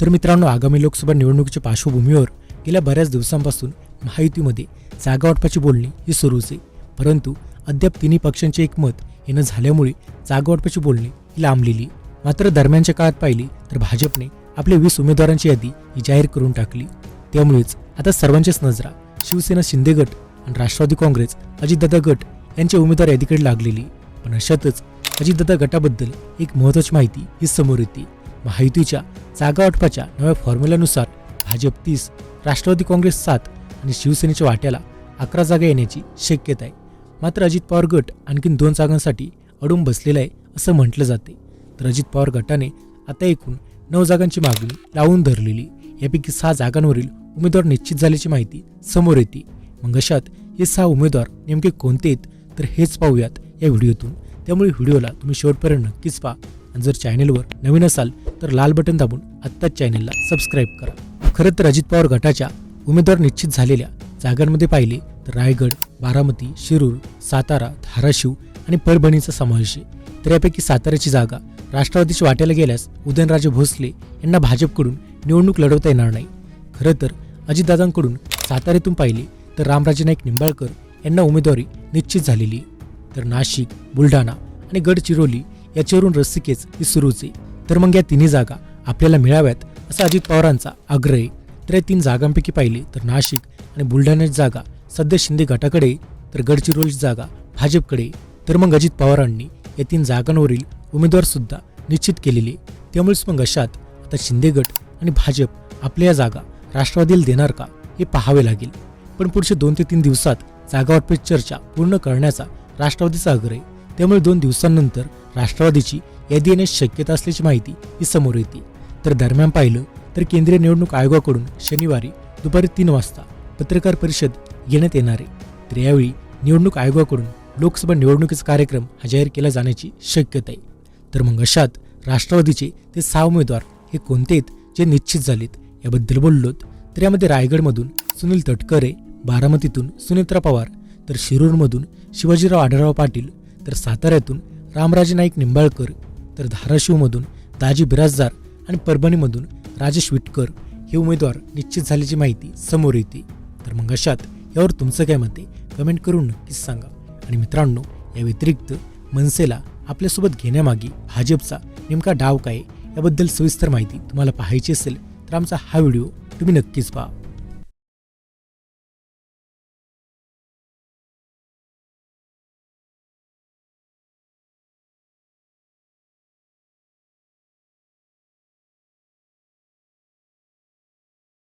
तर मित्रांनो आगामी लोकसभा निवडणुकीच्या पार्श्वभूमीवर गेल्या बऱ्याच दिवसांपासून महायुतीमध्ये जागा वाटपाची बोलणी ही सुरूच आहे परंतु अद्याप तिन्ही पक्षांचे एकमत येणं झाल्यामुळे जागा वाटपाची बोलणी ही लांबलेली. मात्र दरम्यानच्या काळात पाहिली तर भाजपने आपले वीस उमेदवारांची यादी ही जाहीर करून टाकली. त्यामुळेच आता सर्वांचीच नजरा शिवसेना शिंदे गट आणि राष्ट्रवादी काँग्रेस अजितदादा गट यांच्या उमेदवार यादीकडे लागलेली. पण अशातच अजितदादा गटाबद्दल एक महत्वाची माहिती ही समोर येते. महायुतीच्या जागा वाटपाच्या नव्या फॉर्म्युल्यानुसार भाजप तीस राष्ट्रवादी काँग्रेस सात आणि शिवसेनेच्या वाट्याला अकरा जागा येण्याची शक्यता आहे. मात्र अजित पवार गट आणखीन दोन जागांसाठी अडून बसलेला आहे असं म्हटलं जाते. तर अजित पवार गटाने आता एकूण नऊ जागांची मागणी लावून धरलेली यापैकी सहा जागांवरील उमेदवार निश्चित झाल्याची माहिती समोर येते. मग अशात हे सहा उमेदवार नेमके कोणते आहेत? तर हेच पाहूयात या व्हिडिओतून. त्यामुळे व्हिडिओला तुम्ही शेवटपर्यंत नक्कीच पहा. आणि जर चॅनेलवर नवीन असाल तर लाल बटन दाबून आत्ताच चॅनेलला सबस्क्राईब करा. खरं तर अजित पवार गटाच्या उमेदवार निश्चित झालेल्या जागांमध्ये पाहिले तर रायगड बारामती शिरूर सातारा धाराशिव आणि परभणीचा समावेश आहे. तर यापैकी साताऱ्याची जागा राष्ट्रवादीच्या वाट्याला गेल्यास उदयनराजे भोसले यांना भाजपकडून निवडणूक लढवता येणार नाही. खरं तर अजितदादांकडून साताऱ्यातून पाहिले तर रामराजे नाईक निंबाळकर यांना उमेदवारी निश्चित झालेली आहे. तर नाशिक बुलढाणा आणि गडचिरोली याच्यावरून रस्सिकेच ही सुरूच आहे. तर मग या तिन्ही जागा आपल्याला मिळाव्यात असा अजित पवारांचा आग्रह. आहे तर या तीन जागांपैकी पाहिले तर नाशिक आणि बुलढाण्याची जागा सध्या शिंदे गटाकडे तर गडचिरोलीची जागा भाजपकडे तर मग अजित पवारांनी या तीन जागांवरील उमेदवार सुद्धा निश्चित केलेले त्यामुळेच मग अशात आता शिंदे गट आणि भाजप आपल्या या जागा राष्ट्रवादीला देणार का हे पाहावे लागेल. पण पुढच्या दोन ते तीन दिवसात जागा चर्चा पूर्ण करण्याचा राष्ट्रवादीचा आग्रह. आहे त्यामुळे दोन दिवसांनंतर राष्ट्रवादीची यादी येण्यास शक्यता असल्याची माहिती ही समोर येते. तर दरम्यान पाहिलं तर केंद्रीय निवडणूक आयोगाकडून शनिवारी दुपारी तीन वाजता पत्रकार परिषद घेण्यात येणार आहे. तर यावेळी निवडणूक आयोगाकडून लोकसभा निवडणुकीचा कार्यक्रम हा जाहीर केला जाण्याची शक्यता आहे. तर मग अशात राष्ट्रवादीचे ते सहा उमेदवार हे कोणते आहेत जे निश्चित झालेत याबद्दल बोललोत. तर यामध्ये रायगडमधून सुनील तटकरे बारामतीतून सुनेत्रा पवार तर शिरूरमधून शिवाजीराव आढळराव पाटील तर साताऱ्यातून रामराजे नाईक निंबाळकर तर धाराशिवमधून दाजी बिराजदार आणि परभणीमधून राजेश विटकर हे उमेदवार निश्चित झाल्याची माहिती समोर येते. तर मग अशात यावर तुमचं काय मते कमेंट करून नक्कीच सांगा. आणि मित्रांनो या व्यतिरिक्त मनसेला आपल्यासोबत घेण्यामागे भाजपचा नेमका डाव काय याबद्दल सविस्तर माहिती तुम्हाला पाहायची असेल तर आमचा हा व्हिडिओ तुम्ही नक्कीच पहा.